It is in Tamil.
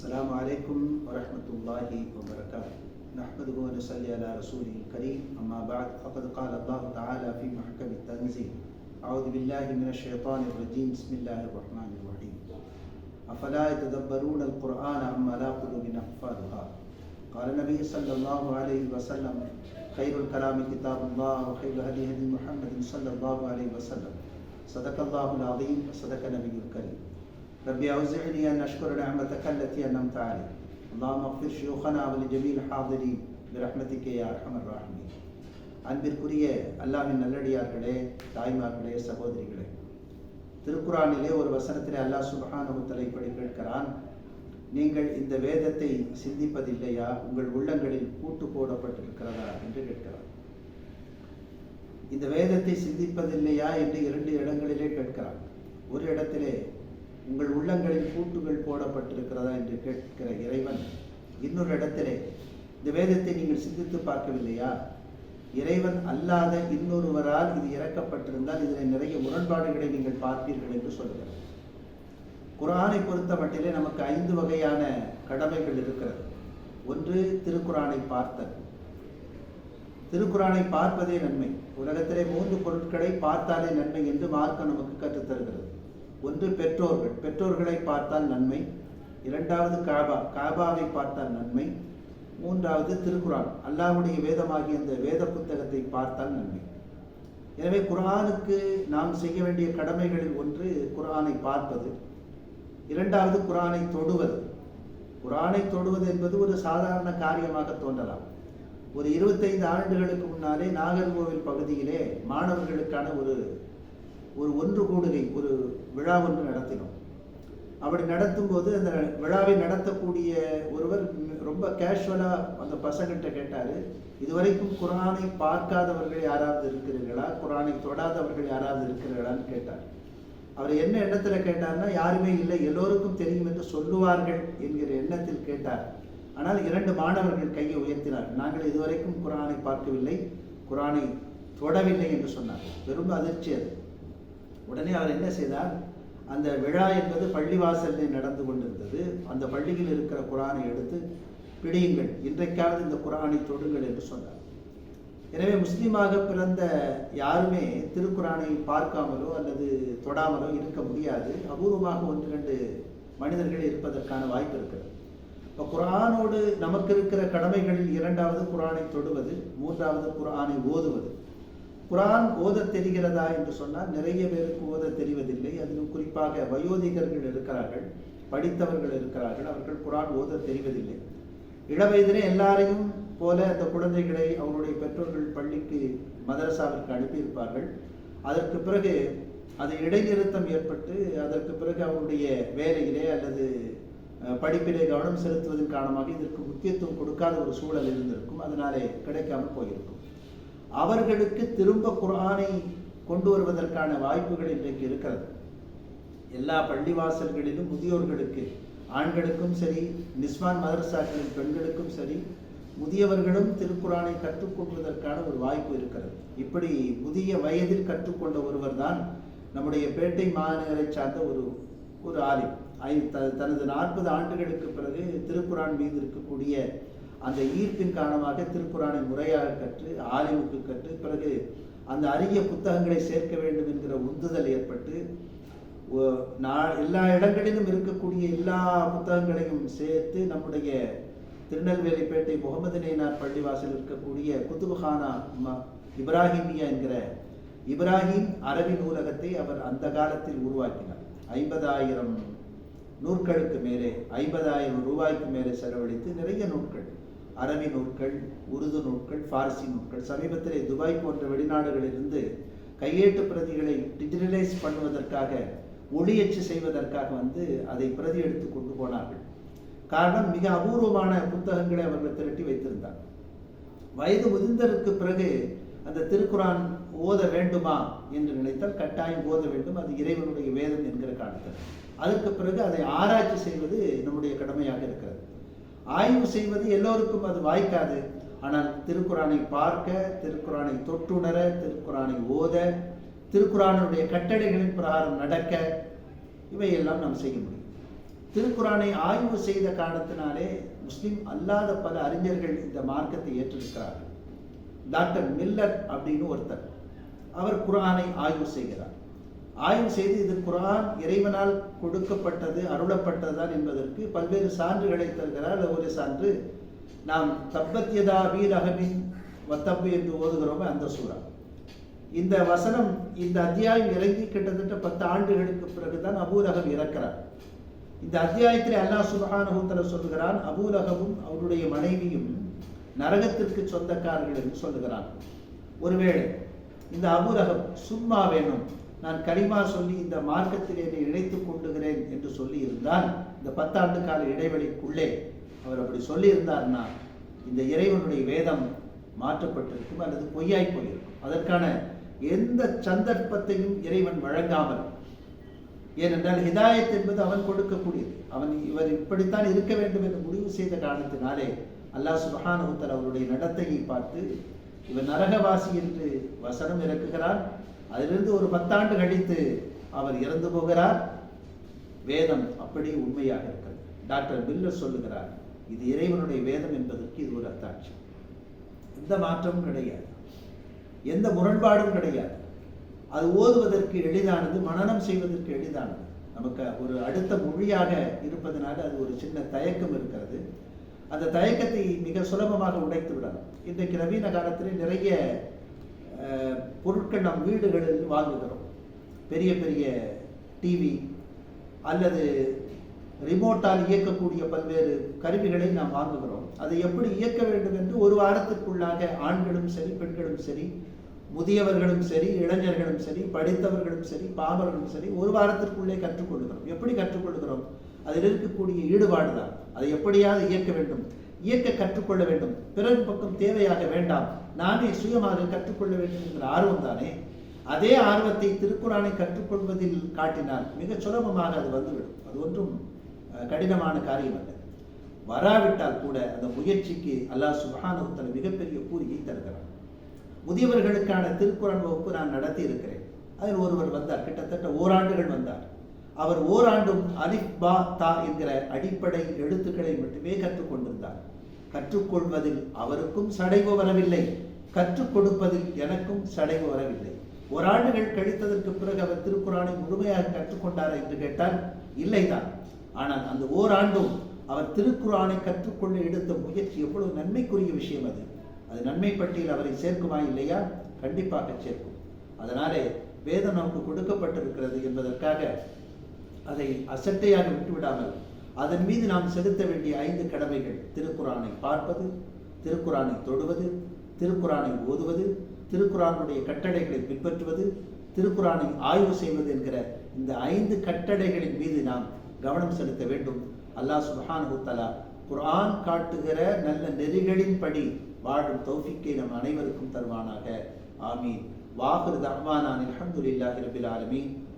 السلام عليكم ورحمة الله وبركاته. نحمده ونصلي على رسوله الكريم. أما بعد فقد قال الله تعالى في محكم التنزيل أعوذ بالله من الشيطان الرجيم. بسم الله الرحمن الرحيم. أفلا يتدبرون القرآن أما لا قلوب أقفالها قال النبي صلى الله عليه وسلم خير الكلام كتاب الله وخير هدي هدي محمد صلى الله عليه وسلم. صدق الله العظيم وصدق نبي الكريم. ربي أوزعني أن أشكر نعمتك التي أنعمت علي اللهم اغفر شيوخنا ولجميع الحاضرين برحمتك يا أرحم الراحمين அன்பிற்குரிய அல்லாஹ்வின் நல்லடியார்களே தாய்மார்களே சகோதரிகளே திருக்குறானிலே ஒரு வசனத்திலே அல்லாஹ் சுப்ஹானஹு தஆலா இப்படி கேட்கிறான் நீங்கள் இந்த வேதத்தை சிந்திப்பதில்லையா உங்கள் உள்ளங்களில் பூட்டு போடப்பட்டிருக்கிறதா என்று கேட்கிறான் இந்த வேதத்தை சிந்திப்பதில்லையா என்று இரண்டு இடங்களிலே கேட்கிறான் ஒரு இடத்திலே உங்கள் உள்ளங்களில் பூட்டுகள் போடப்பட்டிருக்கிறதா என்று கேட்கிற இறைவன் இன்னொரு இடத்திலே இந்த வேதத்தை நீங்கள் சிந்தித்து பார்க்கவில்லையா? இறைவன் அல்லாத இன்னொருவரால் இது இறக்கப்பட்டிருந்தால் இதில் நிறைய முரண்பாடுகளை நீங்கள் பார்ப்பீர்கள் என்று சொல்கிறார். குரானை பொறுத்த மட்டிலே நமக்கு ஐந்து வகையான கடமைகள் இருக்கிறது. ஒன்று திருக்குரானை பார்த்தல். திருக்குறானை பார்ப்பதே நன்மை. உலகத்திலே மூன்று பொருட்களை பார்த்தாலே நன்மை என்று மார்க்கம் நமக்கு கற்றுத்தருகிறது. ஒன்று பெற்றோர்கள். பெற்றோர்களை பார்த்தால் நன்மை. இரண்டாவது காபா. காபாவை பார்த்தால் நன்மை. மூன்றாவது திருக்குரான் அல்லாஹுடைய வேதமாகிய இந்த வேத புத்தகத்தை பார்த்தால் நன்மை. எனவே குரானுக்கு நாம் செய்ய வேண்டிய கடமைகளில் ஒன்று குரானை பார்ப்பது. இரண்டாவது குரானை தொடுவது. குரானை தொடுவது என்பது ஒரு சாதாரண காரியமாக தோன்றலாம். ஒரு இருபத்தைந்து ஆண்டுகளுக்கு முன்னாலே நாகர்கோவில் பகுதியிலே மாணவர்களுக்கான ஒரு ஒரு ஒன்று கூடுகை ஒரு விழா ஒன்று நடத்தினோம். அப்படி நடத்தும்போது அந்த விழாவை நடத்தக்கூடிய ஒருவர் ரொம்ப கேஷுவலாக அந்த பசங்கள்கிட்ட கேட்டார் இதுவரைக்கும் குரானை பார்க்காதவர்கள் யாராவது இருக்கிறீர்களா? குரானை தொடாதவர்கள் யாராவது இருக்கிறீர்களான்னு கேட்டார். அவர் என்ன எண்ணத்தில் கேட்டார்னா யாருமே இல்லை எல்லோருக்கும் தெரியும் என்று சொல்லுவார்கள் என்கிற எண்ணத்தில் கேட்டார். ஆனால் இரண்டு மாணவர்கள் கையை உயர்த்தினார். நாங்கள் இதுவரைக்கும் குரானை பார்க்கவில்லை குரானை தொடவில்லை என்று சொன்னார். வெறும் அதிர்ச்சி அது. உடனே அவர் என்ன செய்தார்? அந்த விழா என்பது பள்ளிவாசலில் நடந்து கொண்டிருந்தது. அந்த பள்ளியில் இருக்கிற குரானை எடுத்து பிடியுங்கள் இன்றைக்காவது இந்த குரானை தொடுங்கள் என்று சொன்னார். எனவே முஸ்லீமாக பிறந்த யாருமே திருக்குறானை பார்க்காமலோ அல்லது தொடாமலோ இருக்க முடியாது. அபூர்வமாக ஒன்று ரெண்டு மனிதர்கள் இருப்பதற்கான வாய்ப்பு இருக்கிறது. இப்போ குரானோடு நமக்கு இருக்கிற கடமைகளில் இரண்டாவது குரானை தொடுவது மூன்றாவது குரானை ஓதுவது குரான் ஓத தெரிகிறதா என்று சொன்னால் நிறைய பேருக்கு ஓத தெரிவதில்லை. அதிலும் குறிப்பாக வயோதிகர்கள் இருக்கிறார்கள் படித்தவர்கள் இருக்கிறார்கள். அவர்கள் குரான் ஓத தெரிவதில்லை. இளவயதிலே எல்லாரையும் போல அந்த குழந்தைகளை அவருடைய பெற்றோர்கள் பள்ளிக்கு மதரசாவிற்கு அனுப்பியிருப்பார்கள். அதற்கு பிறகு அது இடைநிறுத்தம் ஏற்பட்டு அதற்கு பிறகு அவருடைய வேலையிலே அல்லது படிப்பிலே கவனம் செலுத்துவதன் காரணமாக இதற்கு முக்கியத்துவம் கொடுக்காத ஒரு சூழல் இருந்திருக்கும். அதனாலே கிடைக்காமல் போயிருக்கும். அவர்களுக்கு திரும்ப குரானை கொண்டு வருவதற்கான வாய்ப்புகள் இன்றைக்கு இருக்கிறது. எல்லா பள்ளிவாசல்களிலும் முதியோர்களுக்கு ஆண்களுக்கும் சரி நிஸ்வான் மதரசாக்களின் பெண்களுக்கும் சரி முதியவர்களும் திருக்குறானை கற்றுக்கொள்வதற்கான ஒரு வாய்ப்பு இருக்கிறது. இப்படி முதிய வயதில் கற்றுக்கொண்ட ஒருவர் தான் நம்முடைய பேட்டை மாநகரை சார்ந்த ஒரு ஒரு ஆலிம். ஐ தனது நாற்பது ஆண்டுகளுக்கு பிறகு திருக்குறான் மீது இருக்கக்கூடிய அந்த ஈர்ப்பின் காரணமாக திருக்குறானை முறையாக கற்று ஆலிமுக்கு கற்று பிறகு அந்த அரிய புத்தகங்களை சேர்க்க வேண்டும் என்கிற உந்துதல் ஏற்பட்டு எல்லா இடங்களிலும் இருக்கக்கூடிய எல்லா புத்தகங்களையும் சேர்த்து நம்முடைய திருநெல்வேலிப்பேட்டை முகமது நெய்னார் பள்ளிவாசல் இருக்கக்கூடிய குத்துபஹானா இப்ராஹிமியா என்கிற இப்ராஹிம் அரபி நூலகத்தை அவர் அந்த காலத்தில் உருவாக்கினார். ஐம்பதாயிரம் நூற்களுக்கு மேலே ஐம்பதாயிரம் ரூபாய்க்கு மேலே செலவழித்து நிறைய நூட்கள் அரபி நூட்கள் உருது நூட்கள் ஃபார்சி நூட்கள் சமீபத்திலே துபாய் போன்ற வெளிநாடுகளிலிருந்து கையேட்டு பிரதிகளை டிஜிட்டலைஸ் பண்ணுவதற்காக ஒளியச்சு செய்வதற்காக வந்து அதை பிரதி எடுத்து கொண்டு போனார்கள். காரணம் மிக அபூர்வமான புத்தகங்களை அவர்கள் திரட்டி வைத்திருந்தார். வயது முதிர்ந்ததற்கு பிறகு அந்த திருக்குரான் ஓத வேண்டுமா என்று நினைத்தால் கட்டாயம் ஓத வேண்டும். அது இறைவனுடைய வேதம் என்கிற காரணத்தில் அதற்கு பிறகு அதை ஆராய்ச்சி செய்வது நம்முடைய கடமையாக இருக்கிறது. ஆய்வு செய்வது எல்லோருக்கும் அது வாய்க்காது. ஆனால் திருக்குறானை பார்க்க திருக்குறானை தொட்டுணர திருக்குறானை ஓத திருக்குறானுடைய கட்டளைகளின் பிரகாரம் நடக்க இவையெல்லாம் நாம் செய்ய முடியும். திருக்குரானை ஆய்வு செய்த காரணத்தினாலே முஸ்லிம் அல்லாத பல அறிஞர்கள் இந்த மார்க்கத்தை ஏற்றிருக்கிறார்கள். டாக்டர் மில்லர் அப்படின்னு ஒருத்தர் அவர் குரானை ஆய்வு செய்கிறார். ஆய்வு செய்து இது குரான் இறைவனால் கொடுக்கப்பட்டது அருளப்பட்டதுதான் என்பதற்கு பல்வேறு சான்றுகளை தருகிறார். அதில் ஒரு சான்று நாம் தப்பத்யதா வீர் அகமின் வத்தப்பு என்று ஓதுகிறோமே அந்த சூறா. இந்த வசனம் இந்த அத்தியாயம் இறங்கி கிட்டத்தட்ட பத்து ஆண்டுகளுக்கு பிறகுதான் அபூரகம் இறக்கிறார். இந்த அத்தியாயத்தில் அல்லாஹ் சுபஹானஹு சொல்லுகிறான் அபூரகமும் அவருடைய மனைவியும் நரகத்திற்கு சொந்தக்காரர்கள் என்று சொல்லுகிறான். ஒருவேளை இந்த அபூரகம் சும்மா வேணும் நான் கரிமா சொல்லி இந்த மார்க்கத்தில் என்னை இணைத்துக் கொண்டுகிறேன் என்று சொல்லி இருந்தால் இந்த பத்தாண்டு கால இடைவெளிக்குள்ளே அவர் அப்படி சொல்லியிருந்தார்னா இந்த இறைவனுடைய வேதம் மாற்றப்பட்டிருக்கும் அல்லது பொய்யாய் போயிருக்கும். அதற்கான எந்த சந்தர்ப்பத்தையும் இறைவன் வழங்காமல் ஏனென்றால் ஹிதாயத் என்பது அவன் கொடுக்கக்கூடியது. அவன் இவர் இப்படித்தான் இருக்க வேண்டும் என்று முடிவு செய்த காரணத்தினாலே அல்லாஹ் சுபஹானுத்தர் அவருடைய நடத்தையை பார்த்து இவன் நரகவாசி என்று வசனம் இறக்குகிறார் அதிலிருந்து ஒரு பத்தாண்டு கழித்து அவர் இறந்து போகிறார். வேதம் அப்படி உண்மையாக இருக்கிறது. டாக்டர் பில்லர் சொல்லுகிறார் இது இறைவனுடைய வேதம் என்பதற்கு இது ஒரு அத்தாட்சி எந்த மாற்றமும் கிடையாது. எந்த முரண்பாடும் கிடையாது. அது ஓதுவதற்கு எளிதானது மனனம் செய்வதற்கு எளிதானது. நமக்கு ஒரு அடுத்த மொழியாக இருப்பதனால அது ஒரு சின்ன தயக்கம் இருக்கிறது. அந்த தயக்கத்தை மிக சுலபமாக உடைத்து விடலாம். இன்றைக்கு நவீன காலத்தில் நிறைய பொருட்கள் நம் வீடுகளில் வாங்குகிறோம் பெரிய பெரிய டிவி அல்லது ரிமோட்டால் இயக்கக்கூடிய பல்வேறு கருவிகளை நாம் வாங்குகிறோம் அதை எப்படி இயக்க வேண்டும் என்று ஒரு வாரத்திற்குள்ளாக ஆண்களும் சரி பெண்களும் சரி முதியவர்களும் சரி இளைஞர்களும் சரி படித்தவர்களும் சரி பாமர்களும் சரி ஒரு வாரத்திற்குள்ளே கற்றுக்கொள்கிறோம் எப்படி கற்றுக்கொள்கிறோம் அதில் இருக்கக்கூடிய ஈடுபாடு தான் அதை எப்படியாவது இயக்க வேண்டும். இயக்க கற்றுக்கொள்ள வேண்டும். பிறர் பக்கம் தேவையாக வேண்டாம். நானே சுயமாக கற்றுக்கொள்ள வேண்டும் என்ற ஆர்வம் தானே? அதே ஆர்வத்தை திருக்குறானை கற்றுக்கொள்வதில் காட்டினால் மிக சுலபமாக அது வந்துவிடும். அது ஒன்றும் கடினமான காரியம் அல்ல. வராவிட்டால் கூட அந்த முயற்சிக்கு அல்லாஹ் சுபஹானஹு மிகப்பெரிய கூலியை தருகிறான். முதியவர்களுக்கான திருக்குறள் வகுப்பு நான் நடத்தி இருக்கிறேன் அதில் ஒருவர் வந்தார். கிட்டத்தட்ட ஓராண்டுகள் வந்தார். அவர் ஓராண்டும் அலிஃப் பா தா என்கிற அடிப்படை எழுத்துக்களை மட்டுமே கற்றுக்கொண்டிருந்தார். கற்றுக்கொள்வதில் அவருக்கும் சடைவு வரவில்லை. கற்றுக் கொடுப்பதில் எனக்கும் சடைவு வரவில்லை. ஓராண்டுகள் கழித்ததற்கு பிறகு அவர் திருக்குறானை முழுமையாக கற்றுக்கொண்டாரா என்று கேட்டால் இல்லைதான் ஆனால் அந்த ஓராண்டும் அவர் திருக்குறானை கற்றுக்கொள்ள எடுத்த முயற்சி எவ்வளவு நன்மைக்குரிய விஷயம் அது. அது நன்மை பட்டியல் அவரை சேர்க்குமா இல்லையா? கண்டிப்பாக சேர்க்கும். அதனாலே வேதம் நமக்கு கொடுக்கப்பட்டிருக்கிறது என்பதற்காக அதை அசட்டையாக விட்டுவிடாமல் அதன் மீது நாம் செலுத்த வேண்டிய ஐந்து கடமைகள். திருக்குறானை பார்ப்பது திருக்குறானை தொடுவது திருக்குறானை ஓதுவது திருக்குறானுடைய கட்டளைகளை பின்பற்றுவது திருக்குறானை ஆய்வு செய்வது என்கிற இந்த ஐந்து கட்டளைகளின் மீது நாம் கவனம் செலுத்த வேண்டும். அல்லாஹ் சுஹானுத்தலா குரான் குர்ஆன் காட்டுகிற நல்ல நெறிகளின்படி வாழும் தௌஃபிக்கை நம் அனைவருக்கும் தருவானாக. ஆமீன். வாஹிரு தஅவானா அல்ஹம்துலில்லாஹி ரபில் ஆலமீன்.